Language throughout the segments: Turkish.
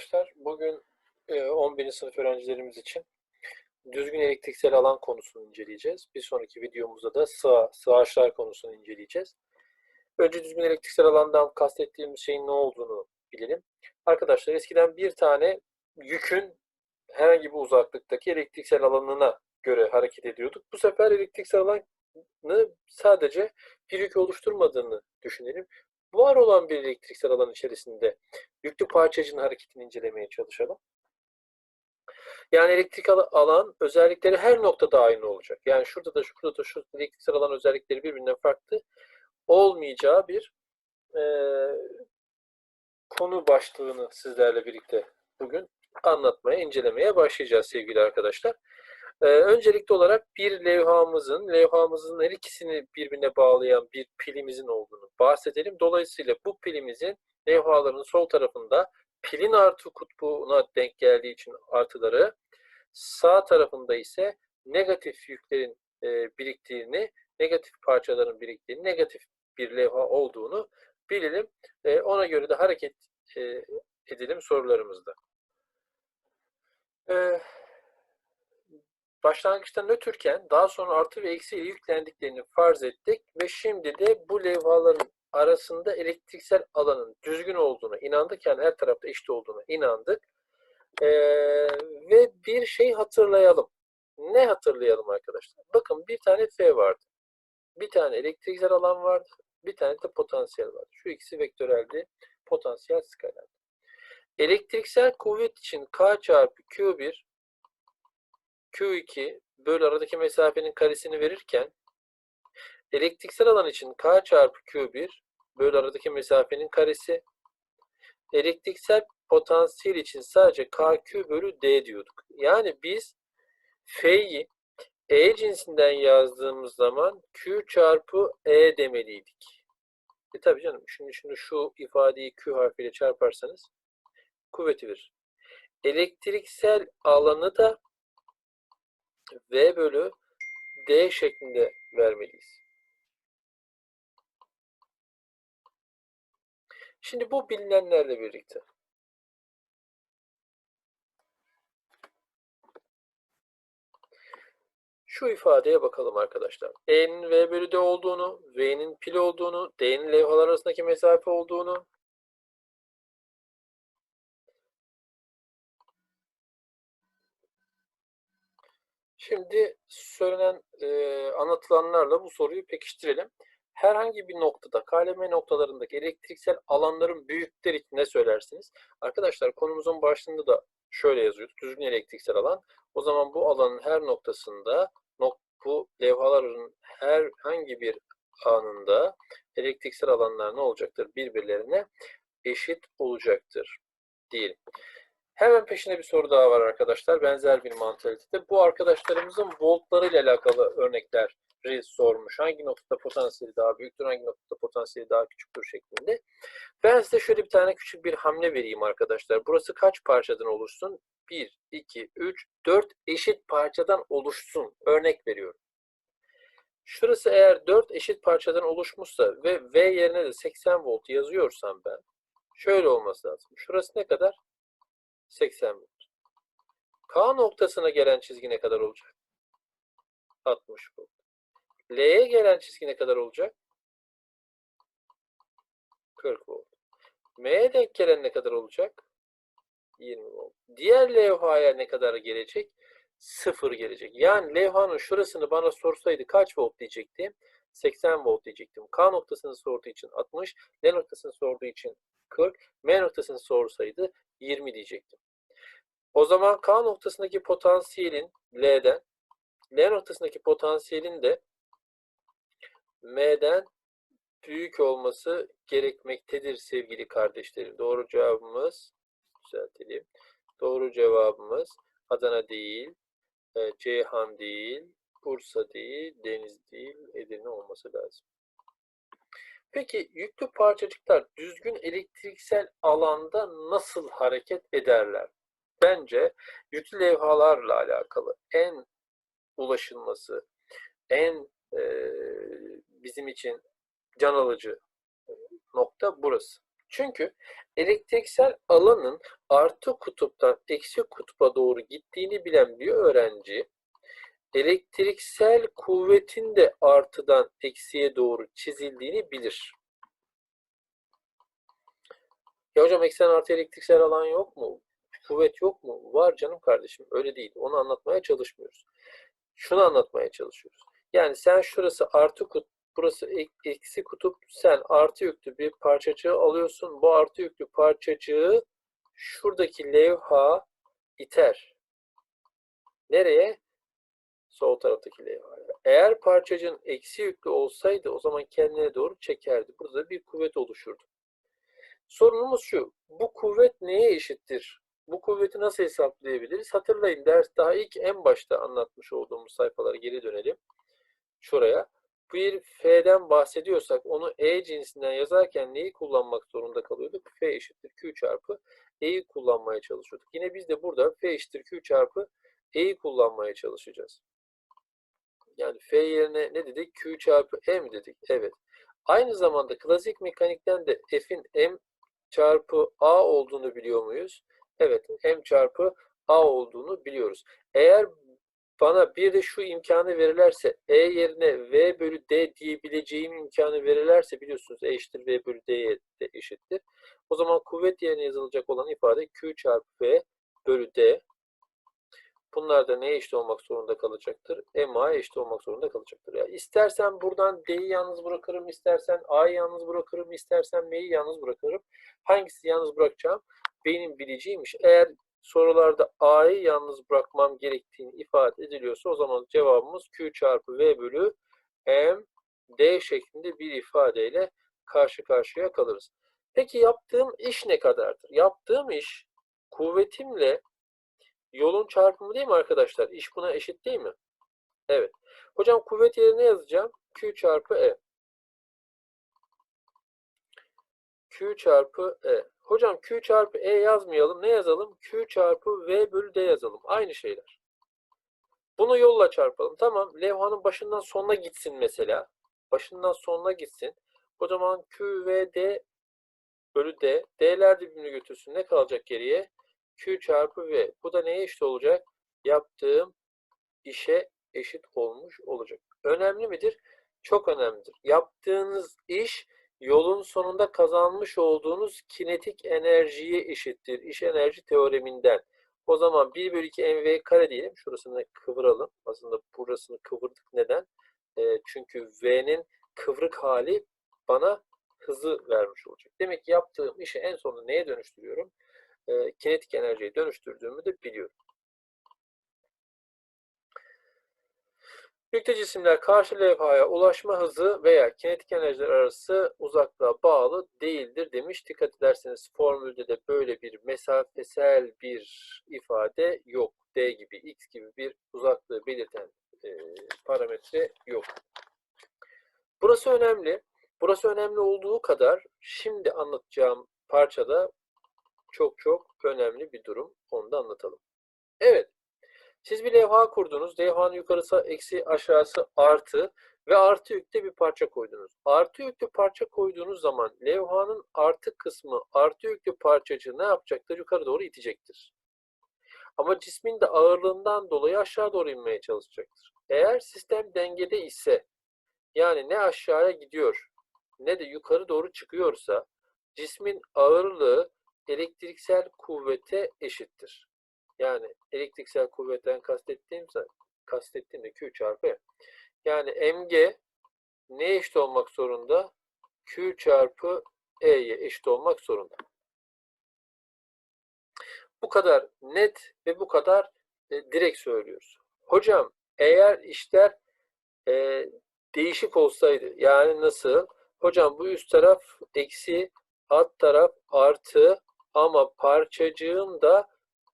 arkadaşlar. Bugün e, 11. sınıf öğrencilerimiz için düzgün elektriksel alan konusunu inceleyeceğiz. Bir sonraki videomuzda da sığ, sığaçlar konusunu inceleyeceğiz. Önce düzgün elektriksel alandan kastettiğimiz şeyin ne olduğunu bilelim. Arkadaşlar eskiden bir tane yükün herhangi bir uzaklıktaki elektriksel alanına göre hareket ediyorduk. Bu sefer elektriksel alanı sadece bir yük oluşturmadığını düşünelim. Var olan bir elektriksel alan içerisinde yüklü parçacığın hareketini incelemeye çalışalım. Yani elektrik alan özellikleri her noktada aynı olacak. Yani şurada da şurada da şu elektriksel alan özellikleri birbirinden farklı olmayacağı bir e, konu başlığını sizlerle birlikte bugün anlatmaya, incelemeye başlayacağız sevgili arkadaşlar. Ee, öncelikli olarak bir levhamızın, levhamızın her ikisini birbirine bağlayan bir pilimizin olduğunu bahsedelim. Dolayısıyla bu pilimizin levhaların sol tarafında pilin artı kutbuna denk geldiği için artıları, sağ tarafında ise negatif yüklerin e, biriktiğini, negatif parçaların biriktiğini, negatif bir levha olduğunu bilelim. E, ona göre de hareket e, edelim sorularımızda. E, başlangıçta nötrken daha sonra artı ve eksi ile yüklendiklerini farz ettik ve şimdi de bu levhaların arasında elektriksel alanın düzgün olduğuna inandık. Yani her tarafta eşit olduğuna inandık. Ee, ve bir şey hatırlayalım. Ne hatırlayalım arkadaşlar? Bakın bir tane F vardı. Bir tane elektriksel alan vardı. Bir tane de potansiyel vardı. Şu ikisi vektöreldi. Potansiyel skalerdi. Elektriksel kuvvet için K çarpı Q1 Q2 bölü aradaki mesafenin karesini verirken elektriksel alan için K çarpı Q1 bölü aradaki mesafenin karesi elektriksel potansiyel için sadece KQ bölü D diyorduk. Yani biz F'yi E cinsinden yazdığımız zaman Q çarpı E demeliydik. E tabi canım şimdi, şimdi şu ifadeyi Q harfiyle çarparsanız kuvveti verir. Elektriksel alanı da V bölü D şeklinde vermeliyiz. Şimdi bu bilinenlerle birlikte şu ifadeye bakalım arkadaşlar. E'nin V bölü D olduğunu, V'nin pil olduğunu, D'nin levhalar arasındaki mesafe olduğunu, Şimdi söylenen e, anlatılanlarla bu soruyu pekiştirelim. Herhangi bir noktada, KLM noktalarındaki elektriksel alanların büyükleri için ne söylersiniz? Arkadaşlar konumuzun başlığında da şöyle yazıyordu. Düzgün elektriksel alan. O zaman bu alanın her noktasında nok bu levhaların herhangi bir anında elektriksel alanlar ne olacaktır? Birbirlerine eşit olacaktır diyelim. Hemen peşine bir soru daha var arkadaşlar. Benzer bir mantalitede. Bu arkadaşlarımızın voltları ile alakalı örnekleri sormuş. Hangi noktada potansiyeli daha büyüktür, hangi noktada potansiyeli daha küçüktür şeklinde. Ben size şöyle bir tane küçük bir hamle vereyim arkadaşlar. Burası kaç parçadan oluşsun? 1, 2, 3, 4 eşit parçadan oluşsun. Örnek veriyorum. Şurası eğer 4 eşit parçadan oluşmuşsa ve V yerine de 80 volt yazıyorsam ben şöyle olması lazım. Şurası ne kadar? 80 volt. K noktasına gelen çizgi ne kadar olacak? 60 volt. L'ye gelen çizgi ne kadar olacak? 40 volt. M'ye denk gelen ne kadar olacak? 20 volt. Diğer levhaya ne kadar gelecek? 0 gelecek. Yani levhanın şurasını bana sorsaydı kaç volt diyecektim? 80 volt diyecektim. K noktasını sorduğu için 60, L noktasını sorduğu için 40, M noktasını sorsaydı 20 diyecektim. O zaman K noktasındaki potansiyelin L'den, L noktasındaki potansiyelin de M'den büyük olması gerekmektedir sevgili kardeşlerim. Doğru cevabımız, düzeltelim. Doğru cevabımız Adana değil, e, Ceyhan değil, Bursa değil, Deniz değil, Edirne olması lazım. Peki yüklü parçacıklar düzgün elektriksel alanda nasıl hareket ederler? Bence yüklü levhalarla alakalı en ulaşılması, en e, bizim için can alıcı nokta burası. Çünkü elektriksel alanın artı kutuptan eksi kutupa doğru gittiğini bilen bir öğrenci elektriksel kuvvetin de artıdan eksiye doğru çizildiğini bilir. Ya hocam eksen artı elektriksel alan yok mu? Kuvvet yok mu? Var canım kardeşim. Öyle değil. Onu anlatmaya çalışmıyoruz. Şunu anlatmaya çalışıyoruz. Yani sen şurası artı kutup, burası eksi kutup, sen artı yüklü bir parçacığı alıyorsun. Bu artı yüklü parçacığı şuradaki levha iter. Nereye? Sol taraftaki levhaya. Eğer parçacığın eksi yüklü olsaydı o zaman kendine doğru çekerdi. Burada bir kuvvet oluşurdu. Sorunumuz şu. Bu kuvvet neye eşittir? Bu kuvveti nasıl hesaplayabiliriz? Hatırlayın ders daha ilk en başta anlatmış olduğumuz sayfalara geri dönelim. Şuraya. Bir F'den bahsediyorsak onu E cinsinden yazarken neyi kullanmak zorunda kalıyorduk? F eşittir Q çarpı E'yi kullanmaya çalışıyorduk. Yine biz de burada F eşittir Q çarpı E'yi kullanmaya çalışacağız. Yani F yerine ne dedik? Q çarpı E mi dedik? Evet. Aynı zamanda klasik mekanikten de F'in M çarpı A olduğunu biliyor muyuz? Evet, M çarpı A olduğunu biliyoruz. Eğer bana bir de şu imkanı verirlerse E yerine V bölü D diyebileceğim imkanı verirlerse biliyorsunuz E eşittir V bölü de eşittir. O zaman kuvvet yerine yazılacak olan ifade Q çarpı V bölü D. Bunlar da neye eşit olmak zorunda kalacaktır? MA'ya eşit olmak zorunda kalacaktır. Ya istersen buradan D'yi yalnız bırakırım, istersen A'yı yalnız bırakırım, istersen M'yi yalnız bırakırım. Hangisi yalnız bırakacağım? Benim bileceğimmiş. Eğer sorularda A'yı yalnız bırakmam gerektiğini ifade ediliyorsa o zaman cevabımız Q çarpı V bölü M D şeklinde bir ifadeyle karşı karşıya kalırız. Peki yaptığım iş ne kadardır? Yaptığım iş kuvvetimle Yolun çarpımı değil mi arkadaşlar? İş buna eşit değil mi? Evet. Hocam kuvvet yerine yazacağım. Q çarpı E. Q çarpı E. Hocam Q çarpı E yazmayalım. Ne yazalım? Q çarpı V bölü D yazalım. Aynı şeyler. Bunu yolla çarpalım. Tamam. Levhanın başından sonuna gitsin mesela. Başından sonuna gitsin. O zaman Q, V, D bölü D. D'ler birbirini götürsün. Ne kalacak geriye? Q çarpı V. Bu da neye eşit olacak? Yaptığım işe eşit olmuş olacak. Önemli midir? Çok önemlidir. Yaptığınız iş yolun sonunda kazanmış olduğunuz kinetik enerjiye eşittir. İş enerji teoreminden. O zaman 1 bölü 2 mv kare diyelim. Şurasını kıvıralım. Aslında burasını kıvırdık. Neden? E, çünkü v'nin kıvrık hali bana hızı vermiş olacak. Demek ki yaptığım işi en sonunda neye dönüştürüyorum? E, kinetik enerjiye dönüştürdüğümü de biliyorum. Yükte cisimler karşı levhaya ulaşma hızı veya kinetik enerjiler arası uzaklığa bağlı değildir demiş. Dikkat ederseniz formülde de böyle bir mesafesel bir ifade yok. D gibi, X gibi bir uzaklığı belirten e, parametre yok. Burası önemli. Burası önemli olduğu kadar şimdi anlatacağım parçada çok çok önemli bir durum. Onu da anlatalım. Evet. Siz bir levha kurdunuz. Levhanın yukarısı eksi aşağısı artı ve artı yükte bir parça koydunuz. Artı yüklü parça koyduğunuz zaman levhanın artı kısmı artı yüklü parçacığı ne yapacaktır? Yukarı doğru itecektir. Ama cismin de ağırlığından dolayı aşağı doğru inmeye çalışacaktır. Eğer sistem dengede ise yani ne aşağıya gidiyor ne de yukarı doğru çıkıyorsa cismin ağırlığı elektriksel kuvvete eşittir. Yani elektriksel kuvvetten kastettiğim kastettiğim de Q çarpı E. Yani mg ne eşit olmak zorunda? Q çarpı E'ye eşit olmak zorunda. Bu kadar net ve bu kadar e, direkt söylüyoruz. Hocam eğer işler e, değişik olsaydı yani nasıl? Hocam bu üst taraf eksi alt taraf artı ama parçacığım da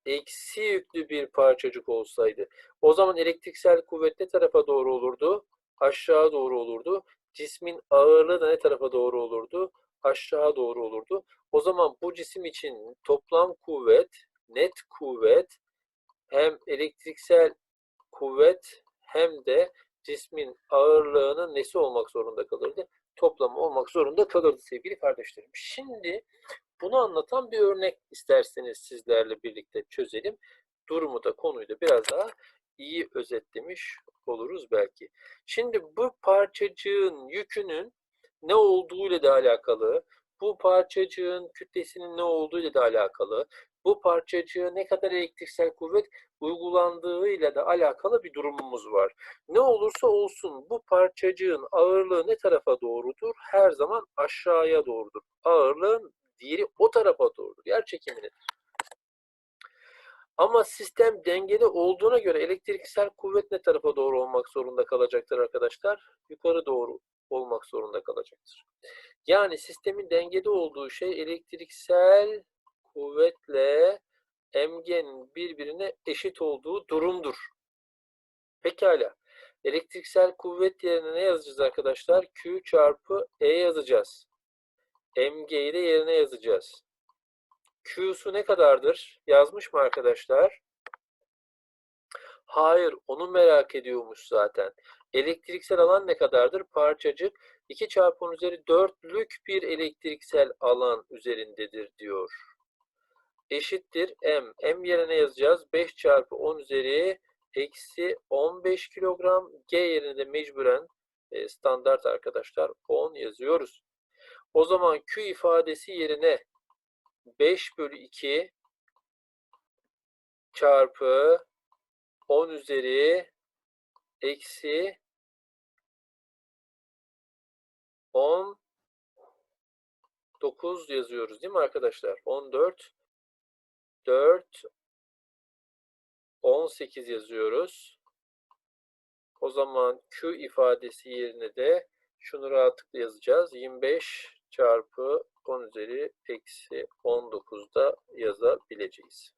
eksi yüklü bir parçacık olsaydı. O zaman elektriksel kuvvet ne tarafa doğru olurdu? Aşağı doğru olurdu. Cismin ağırlığı da ne tarafa doğru olurdu? Aşağı doğru olurdu. O zaman bu cisim için toplam kuvvet, net kuvvet hem elektriksel kuvvet hem de cismin ağırlığının nesi olmak zorunda kalırdı? Toplamı olmak zorunda kalırdı sevgili kardeşlerim. Şimdi bunu anlatan bir örnek isterseniz sizlerle birlikte çözelim. Durumu da konuyu da biraz daha iyi özetlemiş oluruz belki. Şimdi bu parçacığın yükünün ne olduğuyla da alakalı, bu parçacığın kütlesinin ne olduğuyla da alakalı, bu parçacığa ne kadar elektriksel kuvvet uygulandığıyla da alakalı bir durumumuz var. Ne olursa olsun bu parçacığın ağırlığı ne tarafa doğrudur? Her zaman aşağıya doğrudur. Ağırlığın diğeri o tarafa doğrudur. Yer çekiminin. Ama sistem dengeli olduğuna göre elektriksel kuvvet ne tarafa doğru olmak zorunda kalacaktır arkadaşlar? Yukarı doğru olmak zorunda kalacaktır. Yani sistemin dengede olduğu şey elektriksel kuvvetle emgenin birbirine eşit olduğu durumdur. Pekala. Elektriksel kuvvet yerine ne yazacağız arkadaşlar? Q çarpı E yazacağız. MG'yi de yerine yazacağız. Q'su ne kadardır? Yazmış mı arkadaşlar? Hayır, onu merak ediyormuş zaten. Elektriksel alan ne kadardır? Parçacık 2 çarpı 10 üzeri 4'lük bir elektriksel alan üzerindedir diyor. Eşittir M. M yerine yazacağız. 5 çarpı 10 üzeri eksi 15 kilogram. G yerine de mecburen e, standart arkadaşlar 10 yazıyoruz. O zaman Q ifadesi yerine 5 bölü 2 çarpı 10 üzeri eksi 10 9 yazıyoruz değil mi arkadaşlar? 14 4 18 yazıyoruz. O zaman Q ifadesi yerine de şunu rahatlıkla yazacağız. 25 çarpı 10 üzeri eksi 19'da yazabileceğiz.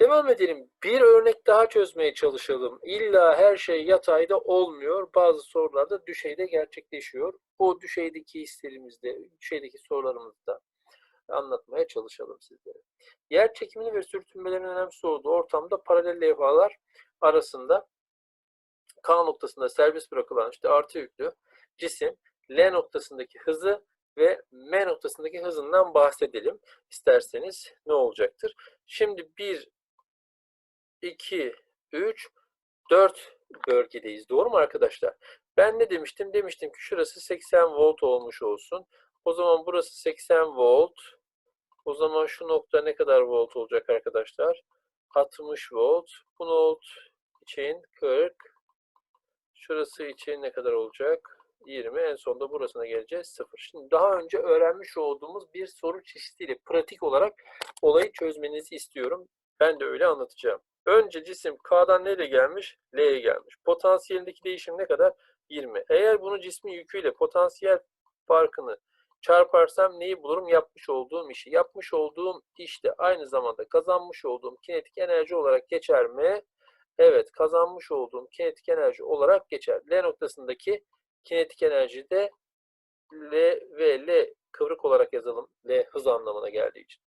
Devam edelim. Bir örnek daha çözmeye çalışalım. İlla her şey yatayda olmuyor. Bazı sorularda düşeyde gerçekleşiyor. O düşeydeki hislerimizde, düşeydeki sorularımızda anlatmaya çalışalım sizlere. Yer çekimini ve sürtünmelerin önemsiz olduğu ortamda paralel levhalar arasında K noktasında serbest bırakılan işte artı yüklü cisim L noktasındaki hızı ve M noktasındaki hızından bahsedelim isterseniz ne olacaktır? Şimdi 1, 2, 3, 4 bölgedeyiz. Doğru mu arkadaşlar? Ben ne demiştim? Demiştim ki şurası 80 volt olmuş olsun. O zaman burası 80 volt. O zaman şu nokta ne kadar volt olacak arkadaşlar? 60 volt. Bu volt için 40. Şurası için ne kadar olacak? 20. En sonunda burasına geleceğiz. 0. Şimdi daha önce öğrenmiş olduğumuz bir soru çeşidiyle pratik olarak olayı çözmenizi istiyorum. Ben de öyle anlatacağım. Önce cisim K'dan nereye gelmiş? L'ye gelmiş. Potansiyelindeki değişim ne kadar? 20. Eğer bunu cismin yüküyle potansiyel farkını çarparsam neyi bulurum? Yapmış olduğum işi. Yapmış olduğum işte aynı zamanda kazanmış olduğum kinetik enerji olarak geçer mi? Evet, kazanmış olduğum kinetik enerji olarak geçer. L noktasındaki kinetik enerji de L ve L kıvrık olarak yazalım. L hız anlamına geldiği için.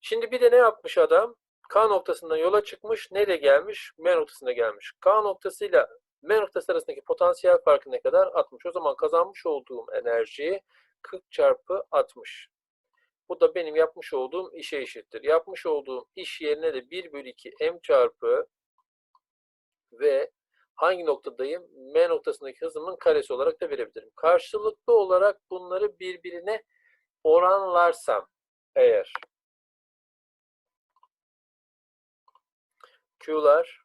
Şimdi bir de ne yapmış adam? K noktasından yola çıkmış. Nereye gelmiş? M noktasına gelmiş. K noktasıyla M noktası arasındaki potansiyel farkı ne kadar? 60. O zaman kazanmış olduğum enerji 40 çarpı 60. Bu da benim yapmış olduğum işe eşittir. Yapmış olduğum iş yerine de 1 bölü 2 M çarpı ve hangi noktadayım? M noktasındaki hızımın karesi olarak da verebilirim. Karşılıklı olarak bunları birbirine oranlarsam eğer Q'lar,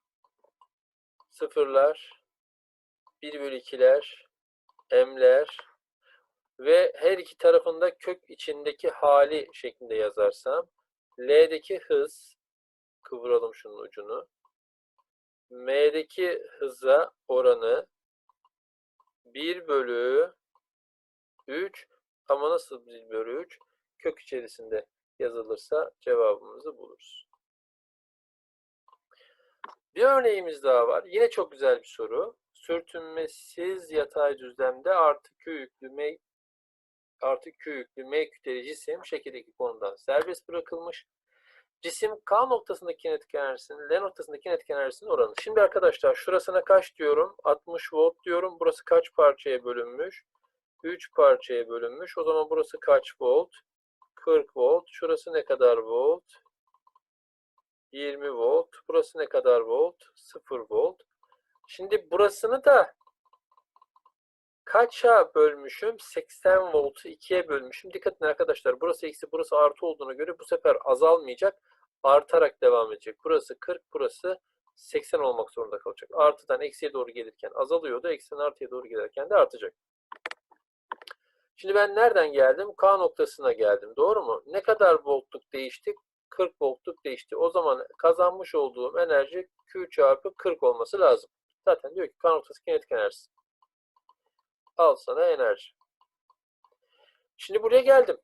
sıfırlar, 1 bölü 2'ler, M'ler ve her iki tarafında kök içindeki hali şeklinde yazarsam L'deki hız kıvıralım şunun ucunu. M'deki hıza oranı 1 bölü 3 ama nasıl 1 bölü 3? Kök içerisinde yazılırsa cevabımızı buluruz. Bir örneğimiz daha var. Yine çok güzel bir soru. Sürtünmesiz yatay düzlemde artı Q yüklü artı Q yüklü M kütleli cisim şekildeki konudan serbest bırakılmış. cisim K noktasındaki kinetik enerjisinin L noktasındaki kinetik enerjisinin oranı. Şimdi arkadaşlar şurasına kaç diyorum? 60 volt diyorum. Burası kaç parçaya bölünmüş? 3 parçaya bölünmüş. O zaman burası kaç volt? 40 volt. Şurası ne kadar volt? 20 volt. Burası ne kadar volt? 0 volt. Şimdi burasını da kaça bölmüşüm? 80 voltu 2'ye bölmüşüm. Dikkat edin arkadaşlar. Burası eksi, burası artı olduğuna göre bu sefer azalmayacak. Artarak devam edecek. Burası 40, burası 80 olmak zorunda kalacak. Artıdan eksiye doğru gelirken azalıyordu. Eksiden artıya doğru gelirken de artacak. Şimdi ben nereden geldim? K noktasına geldim. Doğru mu? Ne kadar voltluk değişti? 40 voltluk değişti. O zaman kazanmış olduğum enerji Q çarpı 40 olması lazım. Zaten diyor ki K noktası kinetik enerjisi. Al sana enerji. Şimdi buraya geldim.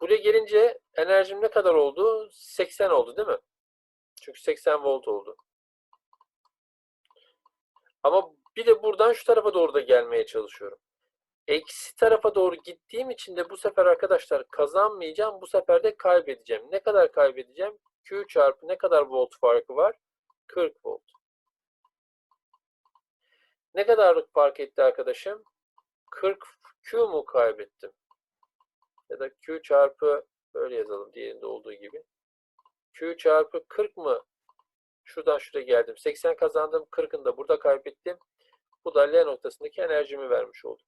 Buraya gelince enerjim ne kadar oldu? 80 oldu değil mi? Çünkü 80 volt oldu. Ama bir de buradan şu tarafa doğru da gelmeye çalışıyorum. Eksi tarafa doğru gittiğim için de bu sefer arkadaşlar kazanmayacağım. Bu sefer de kaybedeceğim. Ne kadar kaybedeceğim? Q çarpı ne kadar volt farkı var? 40 volt. Ne kadarlık fark etti arkadaşım? 40 Q mu kaybettim? Ya da Q çarpı böyle yazalım diğerinde olduğu gibi. Q çarpı 40 mı? Şuradan şuraya geldim. 80 kazandım. 40'ını da burada kaybettim. Bu da L noktasındaki enerjimi vermiş oldu.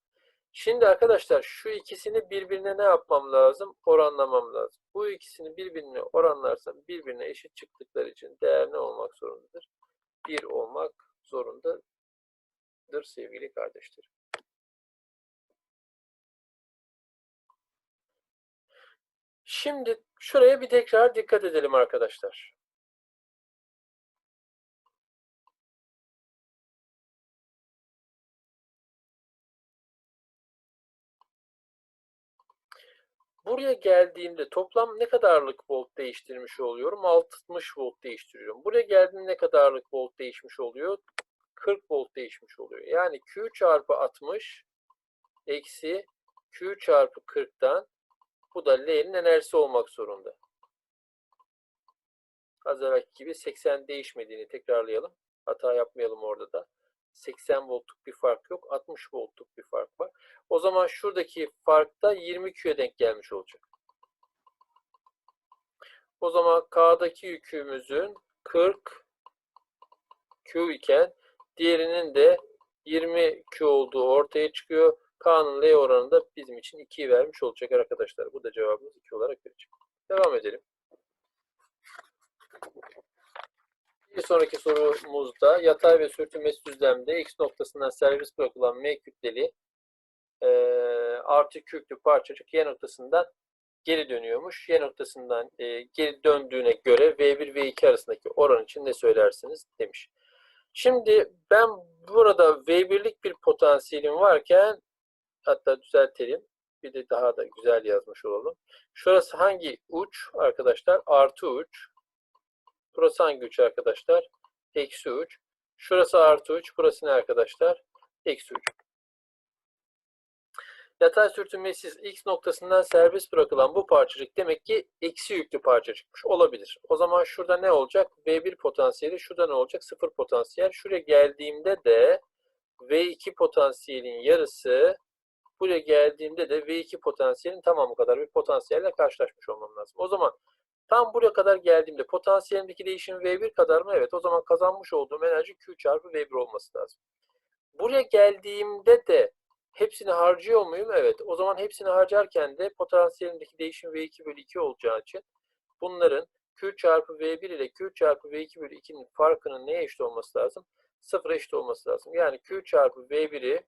Şimdi arkadaşlar şu ikisini birbirine ne yapmam lazım? Oranlamam lazım. Bu ikisini birbirine oranlarsam birbirine eşit çıktıkları için değer ne olmak zorundadır? 1 olmak zorundadır sevgili kardeşlerim. Şimdi şuraya bir tekrar dikkat edelim arkadaşlar. Buraya geldiğimde toplam ne kadarlık volt değiştirmiş oluyorum? 60 volt değiştiriyorum. Buraya geldiğimde ne kadarlık volt değişmiş oluyor? 40 volt değişmiş oluyor. Yani Q çarpı 60 eksi Q çarpı 40'tan bu da L'nin enerjisi olmak zorunda. Az evvelki gibi 80 değişmediğini tekrarlayalım. Hata yapmayalım orada da. 80 voltluk bir fark yok. 60 voltluk bir fark var. O zaman şuradaki fark da 20 Q'ye denk gelmiş olacak. O zaman K'daki yükümüzün 40 Q iken diğerinin de 20 Q olduğu ortaya çıkıyor. K'nın L oranı da bizim için 2'yi vermiş olacak arkadaşlar. Bu da cevabımız 2 olarak verecek. Devam edelim. Bir sonraki sorumuzda yatay ve sürtünmesi düzlemde X noktasından servis bırakılan M kütleli e, artı kütlü parçacık Y noktasından geri dönüyormuş. Y noktasından e, geri döndüğüne göre V1 ve V2 arasındaki oran için ne söylersiniz demiş. Şimdi ben burada V1'lik bir potansiyelim varken hatta düzeltelim. Bir de daha da güzel yazmış olalım. Şurası hangi uç arkadaşlar? Artı uç. Burası hangi uç arkadaşlar? Eksi uç. Şurası artı uç. Burası ne arkadaşlar? Eksi uç. Yatay sürtünmesiz X noktasından serbest bırakılan bu parçacık demek ki eksi yüklü parçacıkmış. Olabilir. O zaman şurada ne olacak? V1 potansiyeli. Şurada ne olacak? Sıfır potansiyel. Şuraya geldiğimde de V2 potansiyelin yarısı buraya geldiğimde de V2 potansiyelin tamamı kadar bir potansiyelle karşılaşmış olmam lazım. O zaman tam buraya kadar geldiğimde potansiyelimdeki değişim V1 kadar mı? Evet. O zaman kazanmış olduğum enerji Q çarpı V1 olması lazım. Buraya geldiğimde de hepsini harcıyor muyum? Evet. O zaman hepsini harcarken de potansiyelimdeki değişim V2 bölü 2 olacağı için bunların Q çarpı V1 ile Q çarpı V2 bölü 2'nin farkının neye eşit olması lazım? Sıfıra eşit olması lazım. Yani Q çarpı V1'i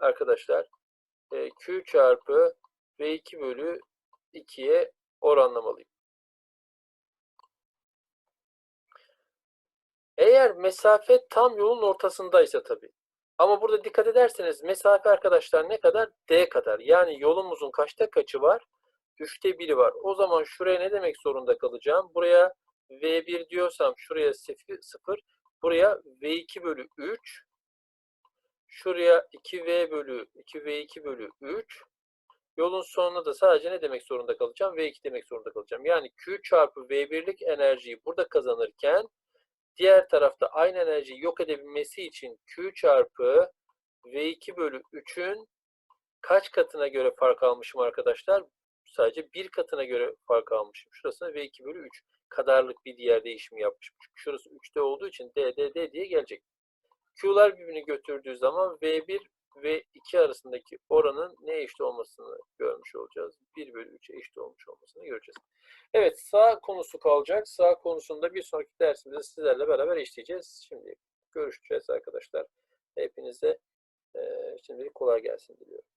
arkadaşlar e, Q çarpı V2 bölü 2'ye oranlamalıyım. Eğer mesafe tam yolun ortasındaysa tabii. Ama burada dikkat ederseniz mesafe arkadaşlar ne kadar? D kadar. Yani yolumuzun kaçta kaçı var? 3'te 1'i var. O zaman şuraya ne demek zorunda kalacağım? Buraya V1 diyorsam şuraya 0. Buraya V2 bölü 3. Şuraya 2V bölü 2V2 bölü 3. Yolun sonunda da sadece ne demek zorunda kalacağım? V2 demek zorunda kalacağım. Yani Q çarpı V1'lik enerjiyi burada kazanırken diğer tarafta aynı enerjiyi yok edebilmesi için Q çarpı V2 bölü 3'ün kaç katına göre fark almışım arkadaşlar? Sadece bir katına göre fark almışım. Şurasına V2 bölü 3 kadarlık bir diğer değişimi yapmışım. Çünkü şurası 3'te olduğu için D, D, D diye gelecek. Q'lar birbirini götürdüğü zaman V1 ve 2 arasındaki oranın ne eşit olmasını görmüş olacağız. 1 bölü 3'e eşit olmuş olmasını göreceğiz. Evet sağ konusu kalacak. Sağ konusunda bir sonraki dersimizde sizlerle beraber işleyeceğiz. Şimdi görüşeceğiz arkadaşlar. Hepinize e, şimdilik kolay gelsin diliyorum.